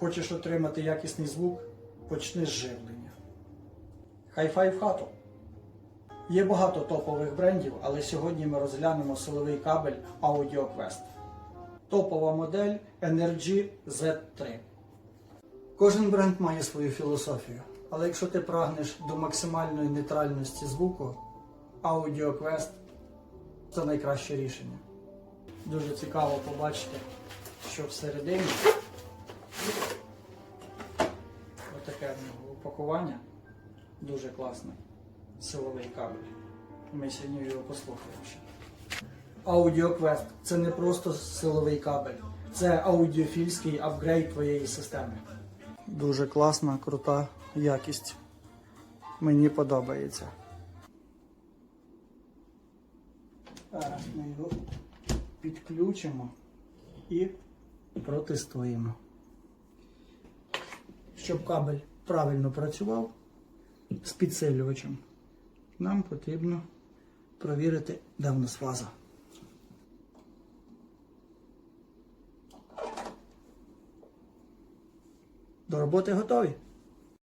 Хочеш отримати якісний звук? Почни з живлення. Хай-фай в хату. Є багато топових брендів, але сьогодні ми розглянемо силовий кабель AudioQuest. Топова модель NRG Z3. Кожен бренд має свою філософію, але якщо ти прагнеш до максимальної нейтральності звуку, AudioQuest це найкраще рішення. Дуже цікаво побачити, що всередині отаке в упакування. Дуже класне. Силовий кабель. Ми сьогодні його послухаємо ще. AudioQuest це не просто силовий кабель, це аудіофільський апгрейд твоєї системи. Дуже класна, крута якість. Мені подобається. Зараз ми його підключимо і протестуємо. Щоб кабель правильно працював з підсилювачем, нам потрібно провірити, де в нас фаза. До роботи готові.